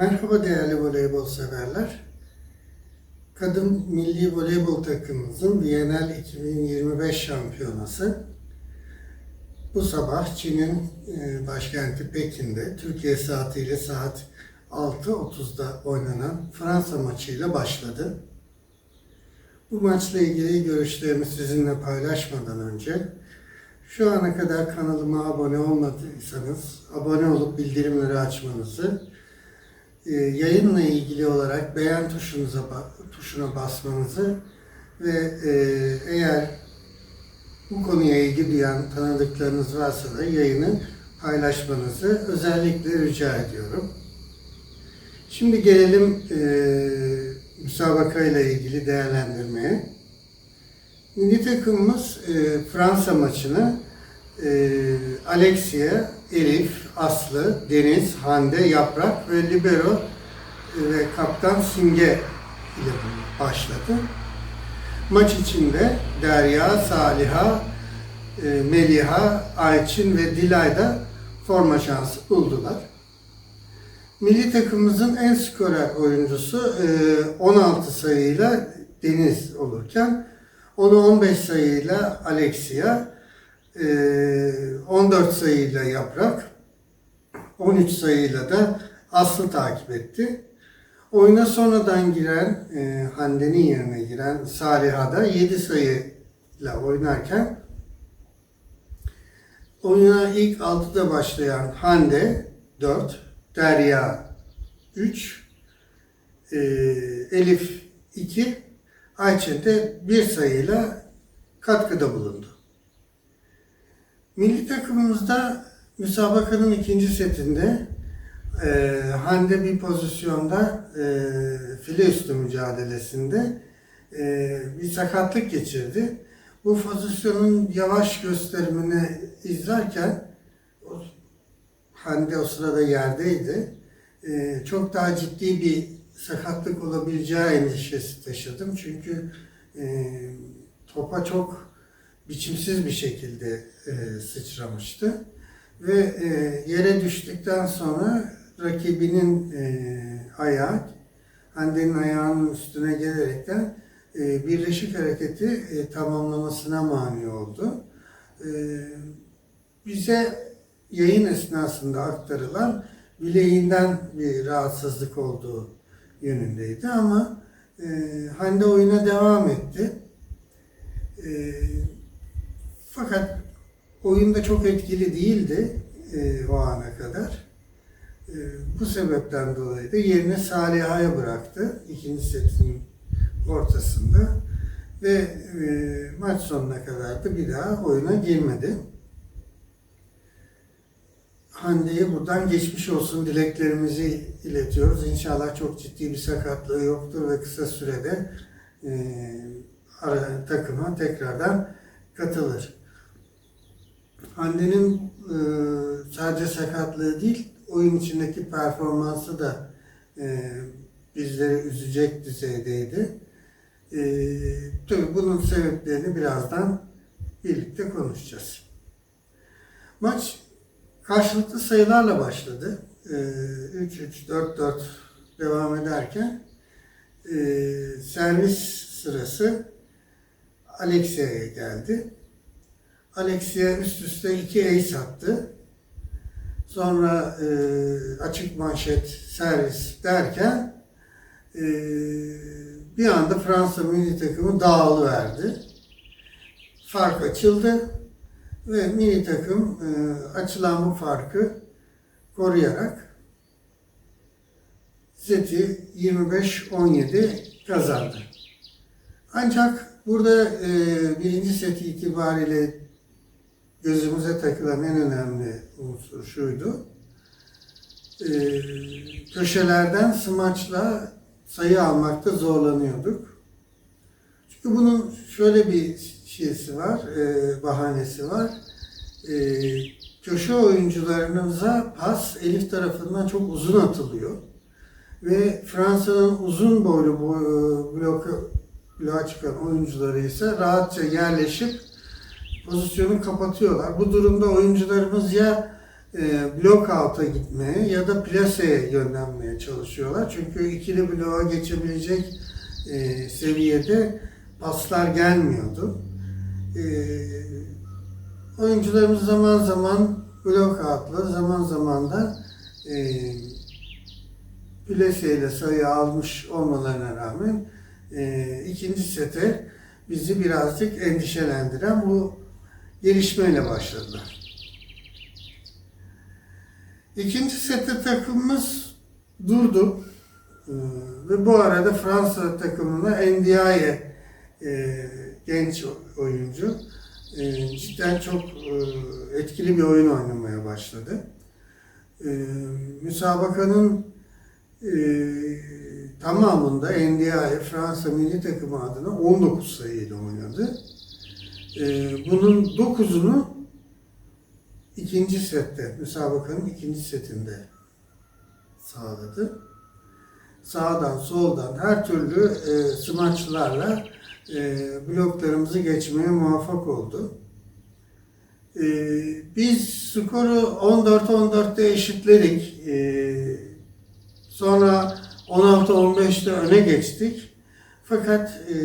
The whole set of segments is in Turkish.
Merhaba değerli voleybol severler. Kadın milli voleybol takımımızın Viyanel 2025 şampiyonası bu sabah Çin'in e, başkenti Pekin'de Türkiye saatiyle saat 6.30'da oynanan Fransa maçıyla başladı. Bu maçla ilgili görüşlerimi sizinle paylaşmadan önce şu ana kadar kanalıma abone olmadıysanız abone olup bildirimleri açmanızı yayınla ilgili olarak beğen tuşunuza tuşuna basmanızı ve e, eğer bu konuya ilgi duyan tanıdıklarınız varsa da yayını paylaşmanızı özellikle rica ediyorum. Şimdi gelelim e, müsabaka ile ilgili değerlendirmeye. Milli takımımız e, Fransa maçını e, Alexia, Elif, Aslı, Deniz, Hande, Yaprak ve Libero e, ve Kaptan Simge ile başladı. Maç içinde Derya, Saliha, e, Meliha, Ayçin ve Dilay da forma şansı buldular. Milli takımımızın en skorer oyuncusu e, 16 sayıyla Deniz olurken onu 15 sayıyla Alexia, e, 14 sayıyla Yaprak, 13 sayıyla da Aslı takip etti. Oyuna sonradan giren, e, Hande'nin yerine giren Saliha da 7 sayıyla oynarken oyuna ilk 6'da başlayan Hande 4, Derya 3, e, Elif 2, Ayçin de 1 sayıyla katkıda bulundu. Milli takımımızda müsabakanın ikinci setinde e, Hande bir pozisyonda e, file üstü mücadelesinde e, bir sakatlık geçirdi. Bu pozisyonun yavaş gösterimini izlerken Hande o sırada yerdeydi. E, çok daha ciddi bir sakatlık olabileceği endişesi taşıdım. Çünkü e, topa çok biçimsiz bir şekilde e, sıçramıştı. Ve e, yere düştükten sonra rakibinin e, ayağı Hande'nin ayağının üstüne gelerekten e, birleşik hareketi e, tamamlamasına mani oldu. E, bize yayın esnasında aktarılan bileğinden bir rahatsızlık olduğu yönündeydi ama e, Hande oyuna devam etti. E, fakat oyunda çok etkili değildi e, o ana kadar. E, bu sebepten dolayı da yerini Saliha'ya bıraktı ikinci setin ortasında ve e, maç sonuna kadar da bir daha oyuna girmedi. Hande'ye buradan geçmiş olsun dileklerimizi iletiyoruz. İnşallah çok ciddi bir sakatlığı yoktur ve kısa sürede e, ara, takıma tekrardan katılır. Hande'nin e, sadece sakatlığı değil, oyun içindeki performansı da e, bizleri üzecek düzeydeydi. E, tabii bunun sebeplerini birazdan birlikte konuşacağız. Maç karşılıklı sayılarla başladı. E, 3-3, 4-4 devam ederken e, servis sırası Alexia'ya geldi. Alexia üst üste iki ace attı. Sonra e, açık manşet servis derken e, bir anda Fransa milli takımı dağılıverdi. Fark açıldı ve milli takım e, açılan bu farkı koruyarak seti 25-17 kazandı. Ancak burada e, birinci seti itibariyle gözümüze takılan en önemli unsur şuydu. Ee, köşelerden smaçla sayı almakta zorlanıyorduk. Çünkü bunun şöyle bir şeysi var, e, bahanesi var. E, köşe oyuncularınıza pas Elif tarafından çok uzun atılıyor. Ve Fransa'nın uzun boylu bo- bloku, bloğa çıkan oyuncuları ise rahatça yerleşip pozisyonu kapatıyorlar. Bu durumda oyuncularımız ya e, blok alta gitmeye ya da plaseye yönlenmeye çalışıyorlar. Çünkü ikili bloğa geçebilecek e, seviyede paslar gelmiyordu. E, oyuncularımız zaman zaman blok altlı, zaman zaman da e, plaseyle sayı almış olmalarına rağmen e, ikinci sete bizi birazcık endişelendiren bu gelişmeyle başladılar. İkinci sette takımımız durdu. Ee, ve bu arada Fransa takımına Ndiaye e, genç oyuncu e, cidden çok e, etkili bir oyun oynamaya başladı. E, müsabakanın e, tamamında Ndiaye Fransa milli takımı adına 19 sayıyla oynadı. E, bunun 9'unu ikinci sette, müsabakanın ikinci setinde sağladı. Sağdan, soldan her türlü e, smaçlarla e, bloklarımızı geçmeye muvaffak oldu. E, biz skoru 14-14'te eşitledik. E, sonra 16-15'te öne geçtik. Fakat e,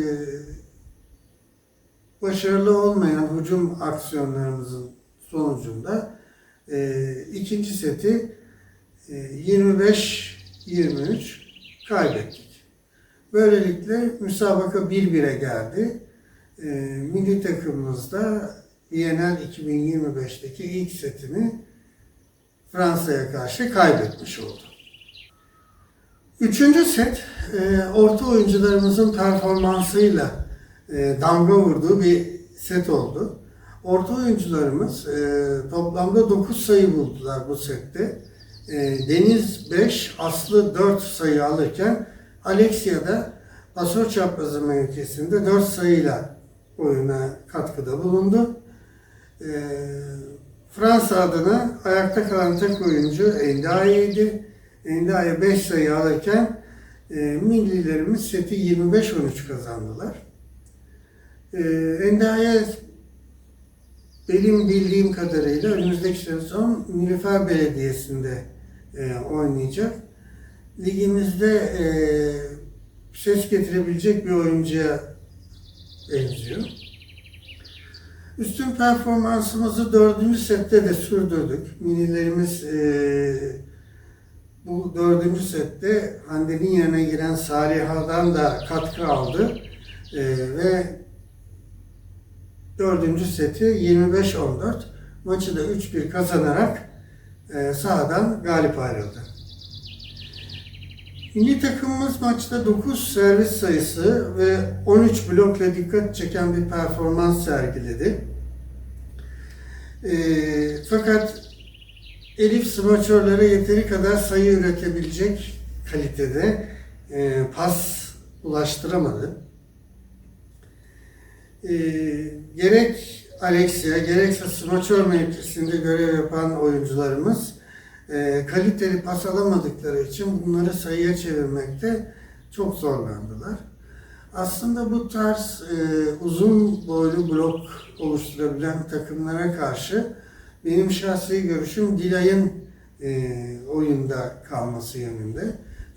başarılı olmayan hücum aksiyonlarımızın sonucunda e, ikinci seti e, 25-23 kaybettik. Böylelikle müsabaka 1-1'e geldi. E, milli takımımız da Bienal 2025'teki ilk setini Fransa'ya karşı kaybetmiş oldu. Üçüncü set e, orta oyuncularımızın performansıyla e, damga vurduğu bir set oldu. Orta oyuncularımız e, toplamda 9 sayı buldular bu sette. E, Deniz 5, Aslı 4 sayı alırken Alexia da pasör çaprazı mevkisinde 4 sayıyla oyuna katkıda bulundu. E, Fransa adına ayakta kalan tek oyuncu Endiaye'ydi. Endiaye 5 sayı alırken e, millilerimiz seti 25-13 kazandılar. E, Endiaye benim bildiğim kadarıyla önümüzdeki sezon Nilüfer Belediyesi'nde e, oynayacak. Ligimizde e, ses getirebilecek bir oyuncuya benziyor. Üstün performansımızı dördüncü sette de sürdürdük. Minilerimiz e, bu dördüncü sette Hande'nin yerine giren Saliha'dan da katkı aldı. E, ve dördüncü seti 25-14 maçı da 3-1 kazanarak e, sahadan galip ayrıldı. Milli takımımız maçta 9 servis sayısı ve 13 blokla dikkat çeken bir performans sergiledi. E, fakat Elif smaçörlere yeteri kadar sayı üretebilecek kalitede e, pas ulaştıramadı. E, gerek Alexia gerekse smaçör mevkisinde görev yapan oyuncularımız e, kaliteli pas alamadıkları için bunları sayıya çevirmekte çok zorlandılar. Aslında bu tarz e, uzun boylu blok oluşturabilen takımlara karşı benim şahsi görüşüm Dilay'ın e, oyunda kalması yönünde.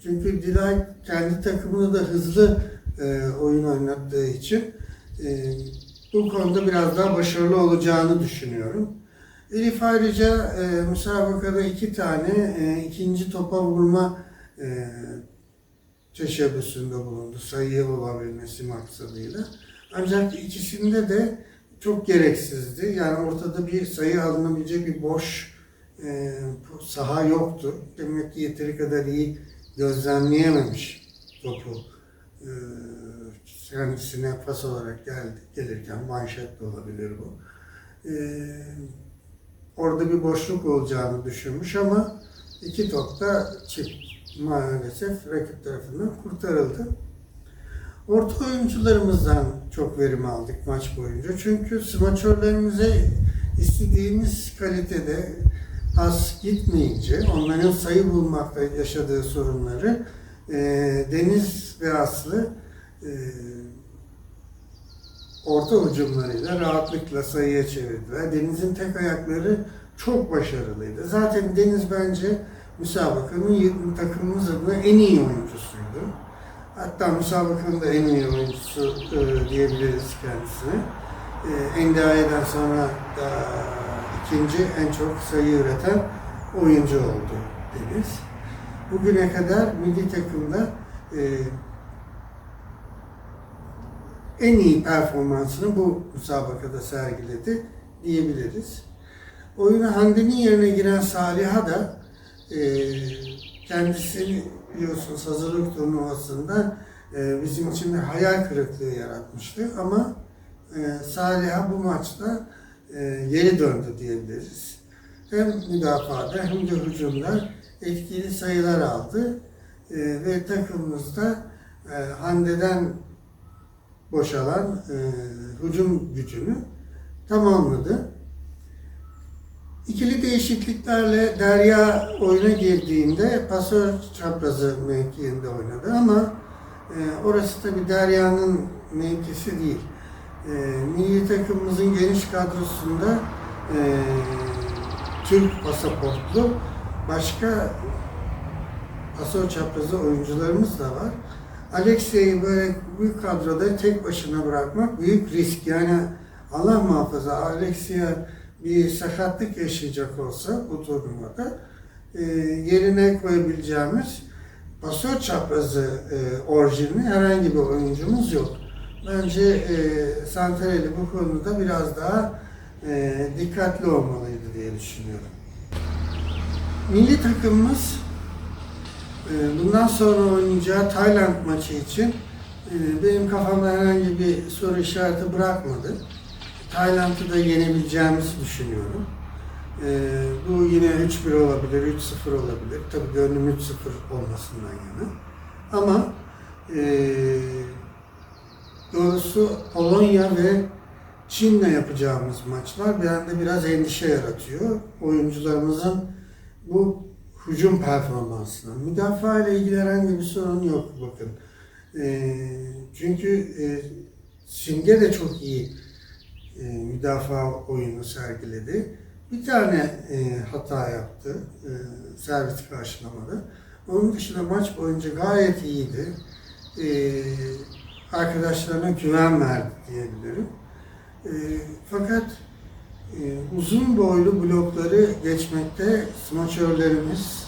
Çünkü Dilay kendi takımını da hızlı e, oyun oynattığı için bu konuda biraz daha başarılı olacağını düşünüyorum. Elif ayrıca e, müsabakada iki tane e, ikinci topa vurma e, teşebbüsünde bulundu. Sayıya olabilmesi maksadıyla. Ancak ikisinde de çok gereksizdi. Yani ortada bir sayı alınabilecek bir boş e, saha yoktu. Demek ki yeteri kadar iyi gözlemleyememiş topu. E, kendisine pas olarak geldi, gelirken manşet de olabilir bu. E, orada bir boşluk olacağını düşünmüş ama iki top da çift maalesef rakip tarafından kurtarıldı. Orta oyuncularımızdan çok verim aldık maç boyunca. Çünkü smaçörlerimize istediğimiz kalitede pas gitmeyince onların sayı bulmakta yaşadığı sorunları e, Deniz ve Aslı e, orta hücumlarıyla rahatlıkla sayıya çevirdiler. Deniz'in tek ayakları çok başarılıydı. Zaten Deniz bence müsabakanın takımımız adına en iyi oyuncusuydu. Hatta müsabakanın da en iyi oyuncusu e, diyebiliriz kendisine. E, NDA'dan sonra da ikinci en çok sayı üreten oyuncu oldu Deniz. Bugüne kadar milli takımda e, en iyi performansını bu müsabakada sergiledi diyebiliriz. Oyuna Hande'nin yerine giren Saliha da e, kendisi biliyorsunuz hazırlık turnuvasında e, bizim için bir hayal kırıklığı yaratmıştı ama e, Saliha bu maçta e, geri döndü diyebiliriz. Hem müdafaada hem de hücumda etkili sayılar aldı E, ve takımımızda e, Hande'den boşalan e, hücum gücünü tamamladı. İkili değişikliklerle Derya oyuna girdiğinde pasör çaprazı mevkiinde oynadı ama e, orası tabi Derya'nın mevkisi değil. E, milli takımımızın geniş kadrosunda e, Türk pasaportlu başka pasör çaprazı oyuncularımız da var. Alexia'yı böyle büyük kadroda tek başına bırakmak büyük risk. Yani Allah muhafaza Alexia bir sakatlık yaşayacak olsa bu turnuvada e, yerine koyabileceğimiz pasör çaprazı e, orijinli herhangi bir oyuncumuz yok. Bence e, Santarelli bu konuda biraz daha e, dikkatli olmalıydı diye düşünüyorum. Milli takımımız bundan sonra oynayacağı Tayland maçı için e, benim kafamda herhangi bir soru işareti bırakmadı. Tayland'ı da yenebileceğimizi düşünüyorum. E, bu yine 3-1 olabilir, 3-0 olabilir. Tabii gönlüm 3-0 olmasından yana. Ama e, doğrusu Polonya ve Çin'le yapacağımız maçlar bende biraz endişe yaratıyor. Oyuncularımızın bu hücum performansına. Müdafaa ile ilgili herhangi bir sorun yok bakın. E, çünkü e, Çin'de de çok iyi e, müdafaa oyunu sergiledi. Bir tane e, hata yaptı e, servis karşılamada. Onun dışında maç boyunca gayet iyiydi. E, arkadaşlarına güven verdi diyebilirim. E, fakat uzun boylu blokları geçmekte smaçörlerimiz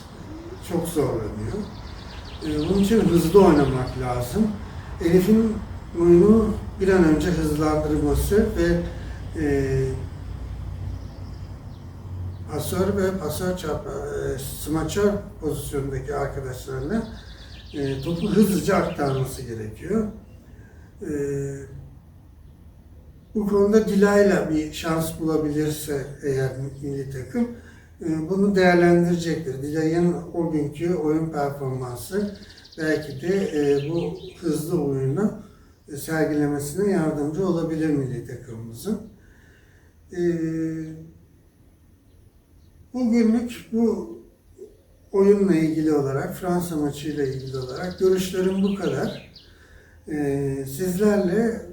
çok zorlanıyor. E, bunun için hızlı oynamak lazım. Elif'in oyunu bir an önce hızlandırması ve e, pasör ve pasör çapra, e, smaçör pozisyondaki arkadaşlarına e, topu hızlıca aktarması gerekiyor. E, bu konuda Dilay'la bir şans bulabilirse eğer milli takım e, bunu değerlendirecektir. Dilay'ın o günkü oyun performansı belki de e, bu hızlı oyunu sergilemesine yardımcı olabilir milli takımımızın. E, bugünlük bu oyunla ilgili olarak, Fransa maçıyla ilgili olarak görüşlerim bu kadar. Sizlerle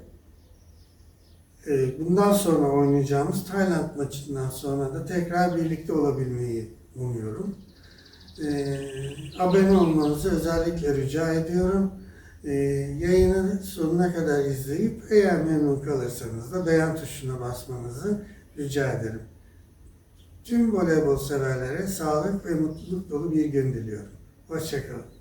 bundan sonra oynayacağımız Tayland maçından sonra da tekrar birlikte olabilmeyi umuyorum. E, abone olmanızı özellikle rica ediyorum. E, yayını sonuna kadar izleyip eğer memnun kalırsanız da beğen tuşuna basmanızı rica ederim. Tüm voleybol severlere sağlık ve mutluluk dolu bir gün diliyorum. Hoşçakalın.